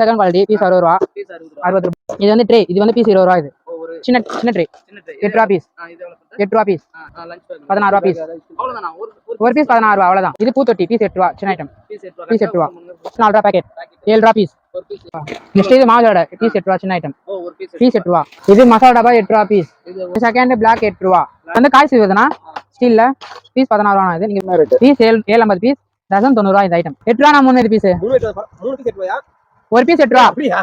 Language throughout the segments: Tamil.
செகண்ட் குவாலிட்டி பீஸ் அறுபது ரூபா. பீஸ் அறுபது ரூபா. இது வந்து ட்ரே இது வந்து பீஸ் இருபது ரூபா இது. சின்ன சின்ன ட்ரே. எட்டு ரூபா வருது? எட்டு ரூபா பீஸ். பதினாறு ரூபா. அவ்வளவுதானா? ஒரு பீஸ் பதினாறு ரூபா அவ்வளவுதான். இது பூத்தொட்டி பீஸ் எட்டு ரூபா சின்ன ஐட்டம் piece எட்டு ரூபா. நாலு ரூபா பேக்கெட். ஏழு ரூபா பீஸ். நெக்ஸ்ட் இது மாவோட பீஸ் எட்டு ரூபா சின்ன ஐட்டம் ஓ, ஒரு piece பீஸ் எட்டு ரூபா. இது மசாலா டப்பா எட்டு ரூபா பீஸ் செகண்ட் பிளாக் எட்டு ரூபா. வந்து காய் செய்வதுனா ஸ்டீல்ல பீஸ் பதினாறு ரூபா இது. நீங்க பீஸ் ஏழு ஏழு ஐம்பது பீஸ் டசன் தொண்ணூறு ரூபா இந்த ஐட்டம் எட்டு ரூபா நான் மூணு பீஸ் ரூபா. ஒரு பீஸ் எட்டு ரூபா அப்படியா?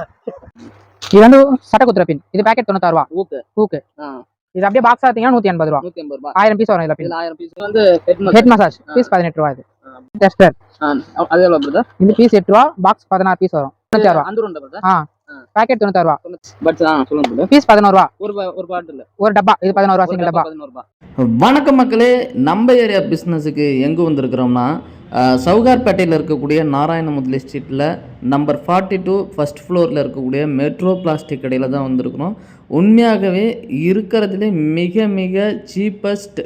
இது வந்து சட்டை குத்துற பின் இது பேக்கெட் தொண்ணூத்தாறு ரூபா ஊக்கு. ஊக்கு இது அப்படியே பாக்ஸ் பார்த்தீங்கன்னா நூத்தி எண்பது ரூபா நூத்தி எண்பது ரூபாய். ஆயிரம் பீஸ் வரும் இதுல பின் ஆயிரம். இது வந்து. ஹெட் மசாஜ் பீஸ் பதினெட்டு ரூபா இது. டெஸ்டர் அது brother? இந்த பீஸ் எட்டு ரூபா பாக்ஸ் பதினாறு பீஸ் வரும் ரூபா அந்த உருண்டை brother? ஆ பேக்கெட் தொண்ணூத்தாறு ரூபா. But, ஆ, சொல்லுங்க brother. பீஸ் பதினோரு ரூபா. ஒரு பா- ஒரு பாட்டில் ஒரு டப்பா. இது பதினோரு ரூபா சிங்கிள் டப்பா பதினோரு ரூபாய் வணக்கம் மக்களே நம்ம ஏரியா பிஸ்னஸுக்கு எங்கே வந்திருக்கிறோம்னா சவுகார்பேட்டையில் இருக்கக்கூடிய நாராயண முதலி ஸ்ட்ரீட்டில் நம்பர் ஃபார்ட்டி டூ ஃபஸ்ட் ஃப்ளோரில் இருக்கக்கூடிய மெட்ரோ பிளாஸ்டிக் கடையில் தான் வந்திருக்கிறோம். உண்மையாகவே இருக்கிறதுலே மிக மிக சீப்பஸ்ட்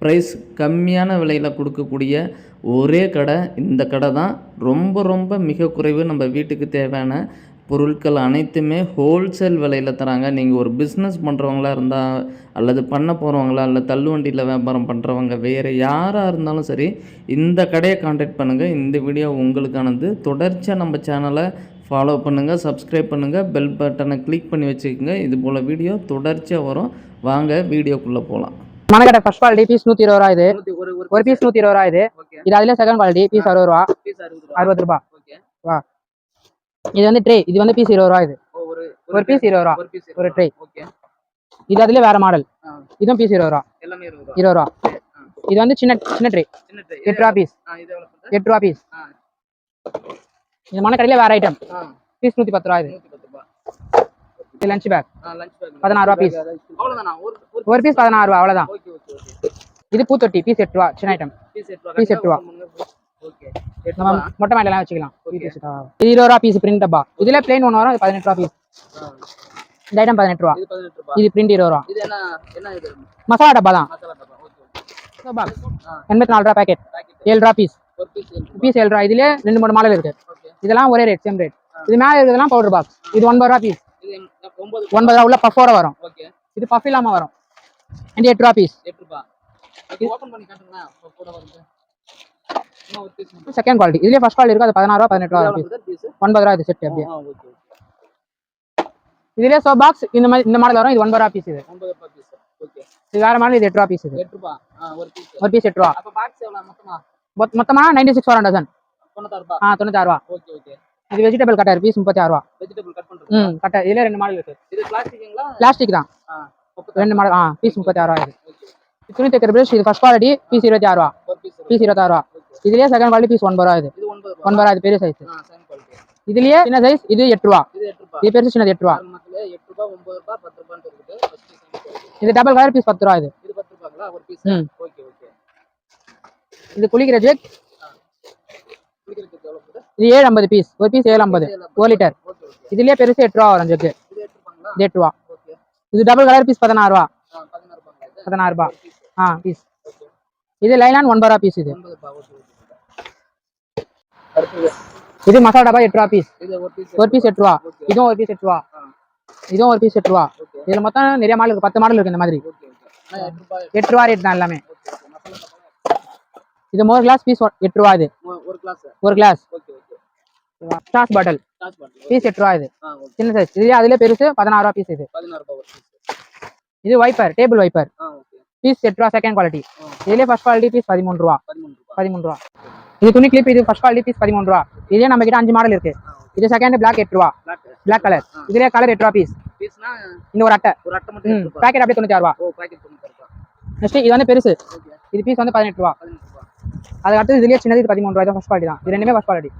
ப்ரைஸ் கம்மியான விலையில் கொடுக்கக்கூடிய ஒரே கடை. இந்த கடை தான் ரொம்ப ரொம்ப மிக குறைவு நம்ம வீட்டுக்கு தேவையான பொருட்கள் அனைத்துமே ஹோல்சேல் விலையில் தராங்க. நீங்கள் ஒரு பிஸ்னஸ் பண்ணுறவங்களா இருந்தால் அல்லது பண்ண போகிறவங்களா இல்லை தள்ளுவண்டியில் வியாபாரம் பண்ணுறவங்க வேறு யாராக இருந்தாலும் சரி இந்த கடையை காண்டாக்ட் பண்ணுங்கள் இந்த வீடியோ உங்களுக்கானது. தொடர்ச்சியாக நம்ம சேனலை ஃபாலோ பண்ணுங்கள் சப்ஸ்கிரைப் பண்ணுங்கள் பெல் பட்டனை கிளிக் பண்ணி வச்சுக்கோங்க. இது போல் வீடியோ தொடர்ச்சியாக வரும். வாங்க வீடியோக்குள்ளே போகலாம் மணக்கடை ஃபர்ஸ்ட் குவாலிட்டி பீஸ் நூத்தி இருபது ரூபா இது. ஒரு பீஸ் நூத்தி இருபது ரூபா இது. இது அதுல செகண்ட் குவாலிட்டி பீஸ் அறுபது ரூபா. அறுபது ரூபா. ஓகே. இது வந்து ட்ரே இது வந்து பீஸ் இருபது ரூபா இது. ஒரு piece இருபது ரூபா. ஒரு. ஓகே இது அதுல வேற மாடல். இதுவும் பீஸ் இருபது ரூபா. இருபது ரூபா. இது வந்து சின்ன சின்ன ட்ரே. எட்டு ரூபா பீஸ்? எட்டு ரூபா பீஸ். இந்த மணக்கடையில வேற ஐட்டம் பீஸ் நூத்தி பத்து ரூபா இது. Lunch pack. பதினாறு ரூபா. அவ்வளவுதானா? ஒரு பீஸ் பதினாறு ரூபா அவ்வளவுதான். இது பூத்தொட்டி. பீஸ் எட்டு ரூபா. சின்ன ஐட்டம் பீஸ் எட்டு ரூபா. நம்ம மொட்டை மாடலாம் வச்சுக்கலாம். இருபது ரூபா பீஸ் பிரிண்ட் டப்பா. இதுல பிளைன் ஒன்று வரும் பதினெட்டு ரூபா பீஸ் இந்த ஐட்டம் பதினெட்டு ரூபா. இது பிரிண்ட் இருபது ரூபா. மசாலா டப்பா தான். எண்பத்தி நாலு ரூபா பேக்கெட் ஏழு ரூபா பீஸ் பீஸ் ஏழு ரூபா. இதுல ரெண்டு மூணு மாடல் இருக்கு. இதெல்லாம் ஒரே ரேட் சேம் ரேட் இது மேல இருக்கிறதெல்லாம் பவுடர் பாக்ஸ் இது ஒன்பது ரூபா பீஸ் ஒன்பது ரூபா. உள்ள பஃபோட வரும். இது பஃப் இல்லாம வரும். எட்டு ரூபா பீஸ் செகண்ட் குவாலிட்டி இதுலயே ஃபர்ஸ்ட் குவாலிட்டி இருக்கு அது பதினாறு ரூபா பதினெட்டு ரூபா ஒன்பது ரூபா இது செட் அப்படியே. இதுலயே சோ பாக்ஸ் இந்த மாதிரி இந்த மாடல் வரும் இது ஒன்பது ரூபா பீஸ் இது. இது வேற மாடல் இது எட்டு ரூபா பீஸ் இது. ஒரு பீஸ் எட்டு ரூபா. மொத்தமா? மொத்த- மொத்தமா நைன்டி சிக்ஸ் வரும் டசன் தொண்ணூத்தாறு ரூபா. ஆ தொண்ணூத்தாறு ரூபா. இது வெஜிடபிள் கட்டர் பீஸ் முப்பத்தி ஆறு ரூபா ம் கட்டர் இதுல ரெண்டு மாடல் இருக்கு பிளாஸ்டிக் தான். ரெண்டு மாடல் ஆ பீஸ் முப்பத்தி ஆறு ரூபா இது துணி தைக்கிற பிரஷ் இது ஃபர்ஸ்ட் குவாலிட்டி பீஸ் இருபத்தி ஆறு ரூபா. பீஸ் இருபத்தாறு ரூபா. இதுலயே செகண்ட் குவாலிட்டி பீஸ் ஒன்பது ரூபா இது. ஒன்பது ரூபா. இது பெரிய சைஸ் இதுலயே சின்ன சைஸ் இது எட்டு ரூபா. இது பெருசு சின்னது எட்டு ரூபா. இது டபுள் கலர் பீஸ் பத்து ரூபா இது. இது குளிக்கிற ஜெக் இது ஏழு ஐம்பது பீஸ் ஒரு பீஸ் ஏழு ஐம்பது. ஒரு லிட்டர் இதுலயே பெருசு எட்டு ரூபா வரும் ஜெக்கு இது எட்டு ரூபா. இது டபுள் கலர் பீஸ் பதினாறு ரூபா. பதினாறு ரூபா. ஆ பீஸ் இது லைலான் ஒன்பது ரூபா பீஸ் இது. இது மசாலா டப்பா எட்டு ரூபா பீஸ் ஒரு பீஸ் எட்டு ரூபா. இதுவும் ஒரு பீஸ் எட்டு ரூபா. இதுவும் ஒரு பீஸ் எட்டு ரூபா. இதுல மொத்தம் நிறைய மாடல் இருக்கு. பத்து மாடல் இருக்கு இந்த மாதிரி. எட்டு ரூபா ரேட் தான் எல்லாமே. இது மோர் கிளாஸ் பீஸ் எட்டு ரூபா இது. ஒரு கிளாஸ் சாஸ் பாட்டில் பீஸ் எட்டு ரூபா இது. சின்ன சைஸ் இதுலயே அதுல பெருசு பதினாறு ரூபா பீஸ் இது. இது வைப்பர் டேபிள் வைப்பர் பீஸ் எட்டு ரூபா செகண்ட் குவாலிட்டி இதுலயே ஃபர்ஸ்ட் குவாலிட்டி பீஸ் பதிமூணு ரூபா. பதிமூணு ரூபாய் ரூபா. இது துணி கிளிப் இது ஃபர்ஸ்ட் குவாலிட்டி பீஸ் பதிமூணு ரூபா. இதே நம்ம கிட்ட அஞ்சு மாடல் இருக்கு. இது செகண்ட் பிளாக் எட்டு ரூபா. Black colour. இதுலயே கலர் எட்டு ரூபா பீஸ் இந்த ஒரு அட்டை. ஒரு அட்டை மட்டும் ரூபாய் பேக்கெட் அப்படியே தொண்ணூத்தி ரூபா. ரூபாய் நெக்ஸ்ட் இது வந்து பெருசு. இது பீஸ் வந்து பதினெட்டு ரூபா. பதினெட்டு ரூபாய் அதுக்கு அடுத்து இதுலயே சின்னது இது பதிமூணு ரூபா. ஃபர்ஸ்ட் குவாலிட்டி தான். இது ரெண்டுமே ஃபர்ஸ்ட் குவாலிட்டி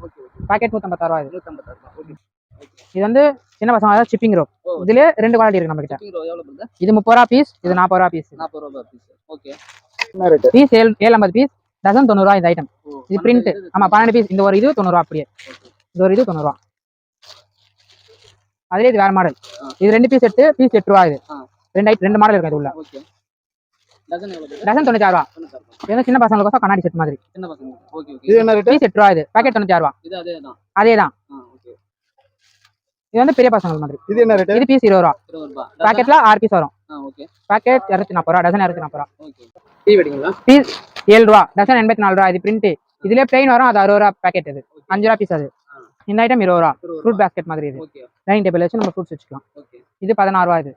பேக்கெட் நூற்றம்பத்தாறு ரூபா இது. நூற்றம்பத்தாறு ரூபாய் ஓகே. இது வந்து சின்ன பசங்க அதாவது ஷிப்பிங் ரோ ஓ. இதுலயே ரெண்டு குவாலிட்டி இருக்கு நம்ம கிட்ட இது முப்பது ரூபா பீஸ் இது நாற்பது ரூபா பீஸ் நாற்பது ரூபாய் பீஸ் ஓகே பீஸ் ஏழு ஏழு ஐம்பது பீஸ் டசன் தொண்ணூறு ரூபா இந்த ஐட்டம் இது பிரிண்ட் ஆமா பன்னெண்டு பீஸ் இந்த ஒரு இது தொண்ணூறு ரூபா அப்படியே. இது ஒரு இது தொண்ணூறு ரூபா. அதுலயே இது வேற மாடல். இது ரெண்டு பீஸ் எட்டு பீஸ் எட்டு ரூபா இது. ரெண்டு ஐட் ரெண்டு மாடல் இருக்கு இது உள்ள ஓகே டசன் தொண்ணூத்தாறு ரூபா. இது சின்ன பசங்களுக்கோசம் கண்ணாடி செட் மாதிரி. சின்ன பசங்க ஓகே ஓகே இது என்ன ரேட் பீஸ் எட்டு ரூபா இது. பேக்கெட் தொண்ணூத்தாறு ரூபா. இது அதே தான் அதே இது வந்து பெரிய பசங்க மாதிரி. இது என்ன ரேட் இது பீஸ் இருபது ரூபா. பாக்கெட்ல ஆறு பீஸ் வரும். பாக்கெட் இரநூத்தி நாற்பது ரூபா டசன் இரநூத்தி நாற்பது ரூபா. ஓகே டீ வெடிங்களா பீஸ் ஏழு ரூபா டசன் எண்பத்தி நாலு ரூபா இது பிரிண்ட் இதுலயே பிளைன் வரும் அது அறுபது ரூபா பாக்கெட் இது. அஞ்சு ரூபா பீஸ் அது. இந்த ஐட்டம் இருபது ரூபா. ஃப்ரூட் பேஸ்கெட் மாதிரி இது. ஓகே டைனிங் டேபிள் வச்சு நம்ம ஃப்ரூட்ஸ் வச்சுக்கலாம். ஓகே இது பதினாறு ரூபா இது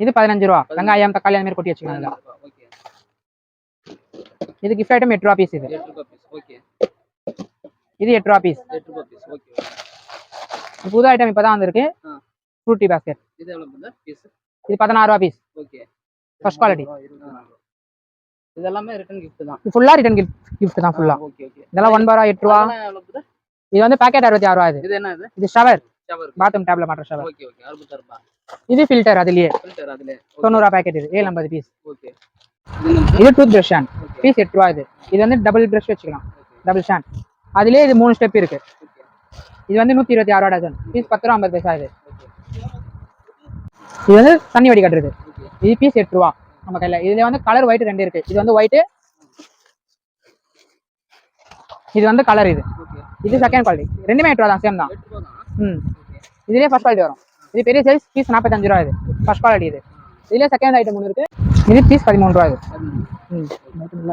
இது பதினஞ்சு ரூபா வெங்காயம் தக்காளி அந்த மாதிரி கொட்டி வச்சுக்கலாம். இதுல. இது கிஃப்ட் ஐட்டம் எட்டு ரூபா பீஸ் இது எட்டு ரூபாய் பீஸ் ஓகே இது எட்டு ரூபா பீஸ் எட்டு ரூபாய் பீஸ் ஓகே புது ஐட்டம் இப்பதான் வந்திருக்கு. ஆ. ஃப்ரூட்டி பேஸ்கெட் இது எவ்வளோ பீஸ் இது பதினாறு ரூபா பீஸ் ஓகே ஃபர்ஸ்ட் குவாலிட்டி இது எல்லாமே ரிட்டர்ன் கிஃப்ட் தான். இது ஃபுல்லா ரிட்டன் கிஃப்ட் கிஃப்ட் தான் ஃபுல்லா ஓகே ஓகே இதெல்லாம் ஒன்பது ரூபா எட்டு ரூபா. இது வந்து பாக்கெட் அறுபத்தி ஆறு ரூபா இது. இது என்ன இது? இது ஷவர் பாத்ரூம் டேப்ல மாட்டுற ஷவர் ஓகே ஓகே அறுபத்தாறு ரூபாய் இது ஃபில்டர் அதுலயே. ஃபில்டர் அதிலே தொண்ணூறு ரூபா பாக்கெட் இது. ஏழு ஐம்பது பீஸ் ஓகே இது டூத் பிரஷ் ஷான் பீஸ் எட்டு ரூபா இது. இது வந்து டபுள் பிரஷ் வச்சுக்கலாம். டபுள் ஷான். அதுலயே இது மூணு ஸ்டெப் இருக்கு. இது வந்து நூத்தி இருபத்தி ஆறு ரூபா டசன் பீஸ் பத்து ரூபா ஐம்பது பைசா இது. இது வந்து தண்ணி வடி கட்டுறது. இது பீஸ் எட்டு ரூபா நம்ம கையில. இதுல வந்து கலர் ஒயிட் ரெண்டு இருக்கு. இது வந்து ஒயிட் இது வந்து கலர் இது. இது செகண்ட் குவாலிட்டி ரெண்டுமே எட்டு ரூபா தான் சேம் தான். ம். இதுலேயே ஃபர்ஸ்ட் குவாலிட்டி வரும். இது பெரிய சைஸ் பீஸ் நாற்பத்தஞ்சு ரூபா இது. ஃபர்ஸ்ட் குவாலிட்டி இது. இதுலேயே செகண்ட் ஐட்டம் ஒன்று இருக்கு. இது பீஸ் பதிமூணு ரூபா இது. ம்.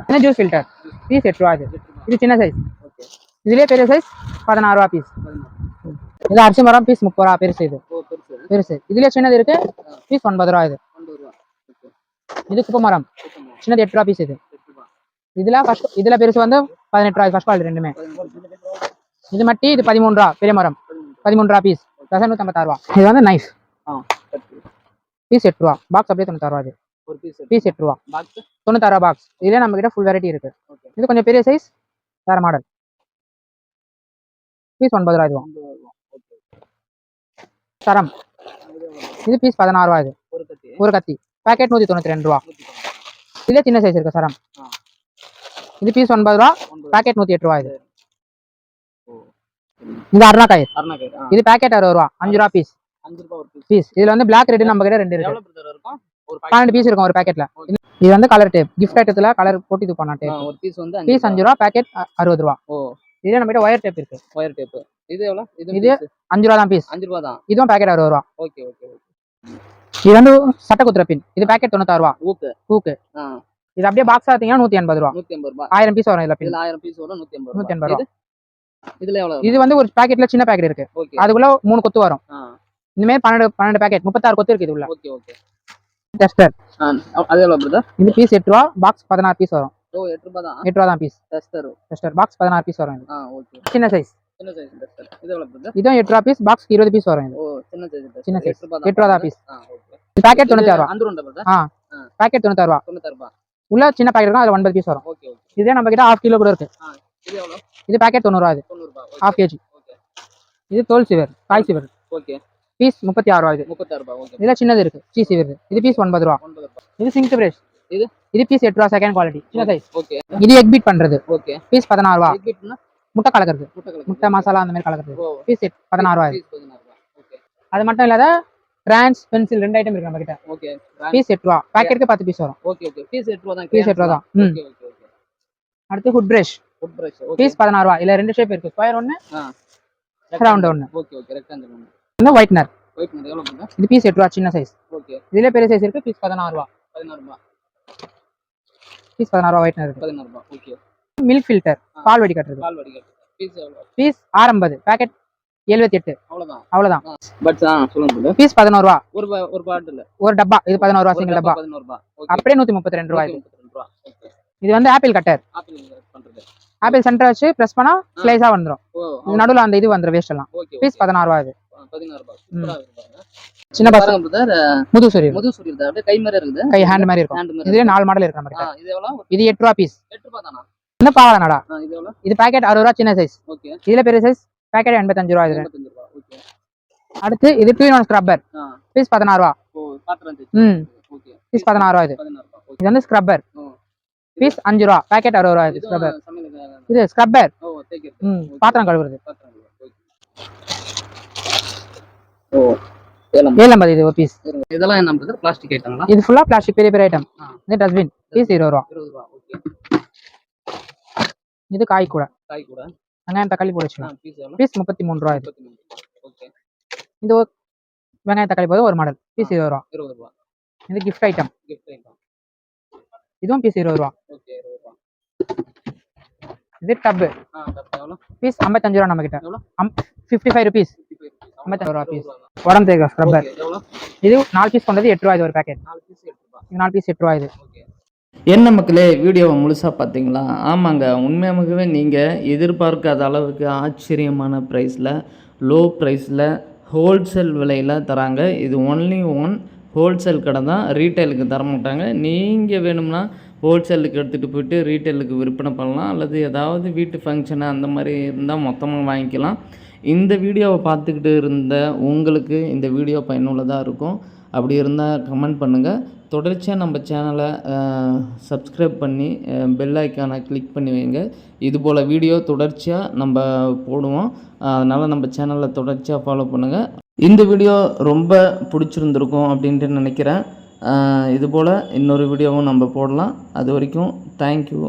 என்ன ஜூஸ் ஃபில்டர் பீஸ் எட்டு ரூபா இது. இது சின்ன சைஸ் இதுலயே பெரிய சைஸ் பதினாறு ரூபா பீஸ் இது அரிசி மரம் பீஸ் முப்பது ரூபா பெருசு இது. பெருசு. இதுலயே சின்னது இருக்கு. பீஸ் ஒன்பது ரூபா இது. இது குப்பை மரம். சின்னது எட்டு ரூபா பீஸ் இது. இதுல ஃபர்ஸ்ட் இதுல பெருசு வந்து பதினெட்டு ரூபா ஃபர்ஸ்ட் குவாலிட்டி ரெண்டுமே. இது மட்டி இது பதிமூணு ரூபா பெரிய மரம். பதிமூணு ரூபா பீஸ் டசன் நூற்றம்பத்தாறு ரூபா. இது வந்து நைஃப் பீஸ் எட்டு ரூபா. பாக்ஸ் அப்படியே தொண்ணூத்தாறு ரூபா இது. பீஸ் எட்டு ரூபா. பாக்ஸ் தொண்ணூத்தாறு ரூபா பாக்ஸ் இதுல நம்ம கிட்ட ஃபுல் வெரைட்டி இருக்கு இது கொஞ்சம் பெரிய சைஸ் வேற மாடல் பீஸ் ஒன்பது ரூபா இதுவும் ஒன்பது ரூபா. ஓகே தரம். இது பீஸ் பதினாறு ரூபா இது. ஒரு கத்தி. பேக்கெட் நூற்றி தொண்ணூற்றி ரெண்டு ரூபா. இதுல சின்ன சைஸ் இருக்கு சரம். இது பீஸ் ஒன்பது ரூபா. பேக்கெட் நூற்றி எட்டு ரூபா இது. இது அருணா கயிறு இது பேக்கெட் அறுபது ரூபா. அஞ்சு ரூபா பீஸ். பீஸ். இதுல வந்து பிளாக் ரெட் நம்ம கிட்ட ரெண்டு இருக்கு. பன்னெண்டு பீஸ் இருக்கும் ஒரு பேக்கெட்ல இது வந்து கலர் டேப் கிஃப்ட் ஐட்டத்துல கலர் போட்டு இது பண்ண டேப் பீஸ் அஞ்சு ரூபா. பேக்கெட் அறுபது ரூபா. இதே நம்ம கிட்ட ஒயர் டேப் இருக்கு. ஒயர் டேப் இது எவ்வளோ இது? அஞ்சு ரூபா தான் பீஸ் அஞ்சு ரூபா தான். இதுவும் பேக்கெட் அறுபது ரூபா. ஓகே ஓகே இது வந்து சட்டை குத்துற பின் இது பேக்கெட் தொண்ணூத்தாறு ரூபா. ஊக்கு. பூக்கு ஆ. இது அப்படியே பாக்ஸ் பார்த்தீங்கன்னா நூத்தி எண்பது ரூபா. நூற்றி ஐம்பது ரூபா. ஆயிரம் பீஸ் வரும் இதுல பின் இதுல ஆயிரம் பீஸ் வரும் நூற்றி ஐம்பது நூத்தி எண்பது ரூபா. இது? இதுல எவ்வளோ இது வந்து ஒரு பேக்கெட்ல சின்ன பேக்கெட் இருக்கு. அதுக்குள்ள மூணு கொத்து வரும். இந்த மாதிரி பன்னெண்டு பன்னெண்டு பேக்கெட் முப்பத்தாறு கொத்து இருக்கு இது உள்ள ஓகே ஓகே டெஸ்டர் அது எவ்வளோ பிரதர் இது பீஸ் எட்டு ரூபா. பாக்ஸ் பதினாறு பீஸ் வரும். ஓ எட்டு ரூபா தான்? எட்டு ரூபா தான் பீஸ் டெஸ்டர் டெஸ்டர் பாக்ஸ் பதினாறு பீஸ் வரும் ஆ ஓகே சின்ன சைஸ் சின்ன சைஸ் டெஸ்டர் இது இதுவும் எட்டு ரூபா பீஸ் இருபது பீஸ் வரும் ஓ சின்ன சைஸ் சின்ன size. எட்டு ரூபா எட்டு ரூபா தான் piece. ஆ ஓகே பேக்கெட் தொண்ணூத்தி ரூபா. அந்த ஆ பேக்கெட் தொண்ணூத்தாறு ரூபா. தொண்ணூத்தாறு ரூபா. உள்ள சின்ன பேக்கெட் அதுல ஒன்பது பீஸ் வரும். Okay okay. இதே நம்ம கிட்ட ஹாஃப் கிலோ கூட இருக்கு. இது பேக்கெட் தொண்ணூறுவா இது. Half KG okay. இது தோல் சிவர் காய் சிவர். ஓகே. பீஸ் முப்பத்தி ஆறு ரூபா இது. முப்பத்தாறு ரூபா ஓகே. இதுல சின்னது இருக்கு. சீ சிவர். இது பீஸ் ஒன்பது ரூபா. இது சிங்க் பிரஷ் இது? இது பீஸ் எட்டு ரூபா செகண்ட் குவாலிட்டி சின்ன சைஸ் ஓகே இது எக் பீட் பண்றது. ஓகே பீஸ் பதினாறு ரூபா. முட்டை கலக்கிறது. முட்டை மசாலா அந்த மாதிரி கலக்கிறது. பீஸ் பதினாறு ரூபா இது. பீஸ் பதினாறு ரூபா. ஓகே அது மட்டும் இல்லாத கிரான்ஸ் பென்சில் ரெண்டு ஐட்டம் இருக்கு நம்ம கிட்ட ஓகே பீஸ் எட்டு ரூபா பேக்கெட்டுக்கு பத்து பீஸ் வரும். ஓகே ஓகே பீஸ் எட்டு ரூபா தான் பீஸ் எட்டு ரூபா தான். அடுத்து hood brush foot brush okay piece பதினாறு ரூபா. இல்ல ரெண்டு ஷேப் இருக்கு. ஸ்கொயர் ஒன்னு ரவுண்ட் ஒன்னு ஓகே ஓகே ரெக்டாங்கிள் ஒன்று இன்னும் ஒயிட்னர் வெயிட் பண்ணி எவ்வளோ பண்ணுங்க இது பீஸ் எட்டு ரூபா சின்ன சைஸ் ஓகே இதுல பெரிய சைஸ் இருக்கு. பீஸ் பதினாறு ரூபா. பதினாறு ரூபா. பீஸ் பதினாறு ரூபா ஒயிட்னர் இருக்கு. பதினாறு ரூபா ஓகே மில்க் ஃபில்டர் பால் வடி கட்டுறது பால் வடிகட்டு. பீஸ் எவ்வளோ பீஸ் ஆறம்பது பேக்கெட் எழுபத்தி எட்டு. அவ்வளோதான் அவ்வளவுதான். பட்ஸ் ஆ சொல்லுங்க. பீஸ் பதினோரு ரூபா. ஒரு ஒரு பாட்டில் ஒரு டப்பா இது பதினோரு ரூபா சிங்கிள் டப்பா பதினோரு ரூபா. ஓகே அப்படியே நூத்தி முப்பத்தி ரெண்டு ரூபா இது. வந்து ஆப்பிள் கட்டர் ஆப்பிள் சென்டர் வச்சு பிரஸ் பண்ணா ஸ்லைஸா இது நடுவுல அந்த இது வந்துரும் வேஸ்ட் எல்லாம். பீஸ் பதினாறு ரூபா இது. பதினாறு ரூபா. சின்ன பசங்க பிரதர் முதுசூரி முது சொல்லிருந்தா அப்படியே கை மாதிரி இருக்குது. கை ஹேண்ட் மாதிரி இருக்கும். மாதிரி இதுல நாலு மாடல் இருக்கு நம்ம ஆ கிட்ட இது எவ்வளோ இது எட்டு ரூபா பீஸ் எட்டு ரூபா தானா? இந்த பாவாடை நடா. இது எவ்வளோ இது பேக்கெட் அறுபது ரூபா சின்ன சைஸ் ஓகே. இதுல பெரிய சைஸ் பேக்கெட் எண்பத்தஞ்சு ரூபா இது. அடுத்து இது டூ ஒன் ஸ்க்ரப்பர் பீஸ் பதினாறு ரூபா. ம். ஓகே. பீஸ் பதினாறு ரூபா இது. இது வந்து ஸ்க்ரப்பர் பீஸ் அஞ்சு ரூபா பேக்கெட் அறுபது ரூபா இது ஸ்க்ரப்பர் இது ஸ்க்ரப்பர் ம் பாத்திரம் கழுவுறது. பாத்திரம் ஓகே. ஓ ஏலம். ஐம்பது இது ஒரு பீஸ். இதெல்லாம் என்ன பிரதர் பிளாஸ்டிக் ஐட்டங்களா இது ஃபுல்லா பிளாஸ்டிக் பெரிய பெரிய ஐட்டம். இது டஸ்ட்பின் பீஸ் இருபது ரூபா. இது காய் கூட காய் கூட? வெங்காயம் தக்காளி போட்டு ஆ வச்சுக்கலாம் பீஸ் முப்பத்தி மூணு ரூபா இது. வெங்காயம் தக்காளி போதும் ஒரு மாடல் பீஸ் இருபது ரூபா. இருபது ரூபா. இது கிஃப்ட் ஐட்டம் கிஃப்ட் ஐட்டம் இதுவும் பீஸ் இருபது ரூபா. இது டப்பு பீஸ் ஐம்பத்தஞ்சு ரூபா நம்ம கிட்ட ஃபிஃப்டி ஃபைவ் ருபீஸ் ஐம்பத்தஞ்சு ரூபா பீஸ் உடம்பு தேய்க்க ஸ்க்ரப்பர் இது நாலு பீஸ் கொண்டது எட்டு ரூபா இது ஒரு பேக்கெட் நாலு பீஸ் எட்டு ரூபா. இது என்ன மக்களே வீடியோவை முழுசாக பார்த்தீங்களா ஆமாங்க உண்மையாகவே நீங்கள் எதிர்பார்க்காத அளவுக்கு ஆச்சரியமான ப்ரைஸில் லோ ப்ரைஸில் ஹோல்சேல் விலையில் தராங்க. இது ஒன்லி ஒன் ஹோல்சேல் கடை தான் ரீட்டைலுக்கு தர மாட்டாங்க. நீங்கள் வேணும்னா ஹோல்சேலுக்கு எடுத்துகிட்டு போயிட்டு ரீட்டைலுக்கு விற்பனை பண்ணலாம். அல்லது ஏதாவது வீட்டு ஃபங்க்ஷனு அந்த மாதிரி இருந்தால் மொத்தமாக வாங்கிக்கலாம். இந்த வீடியோவை பார்த்துக்கிட்டு இருந்த உங்களுக்கு இந்த வீடியோ பயனுள்ளதாக இருக்கும். அப்படி இருந்தால் கமெண்ட் பண்ணுங்கள் தொடர்ச்சியாக நம்ம சேனலை சப்ஸ்கிரைப் பண்ணி பெல் ஐக்கானை கிளிக் பண்ணி வைங்க. இது போல் வீடியோ தொடர்ச்சியாக நம்ம போடுவோம். அதனால் நம்ம சேனலை தொடர்ச்சியாக ஃபாலோ பண்ணுங்கள் இந்த வீடியோ ரொம்ப பிடிச்சிருந்துருக்கும் அப்படின்ட்டு நினைக்கிறேன். இது போல் இன்னொரு வீடியோவும் நம்ம போடலாம். அது வரைக்கும் தேங்க்யூ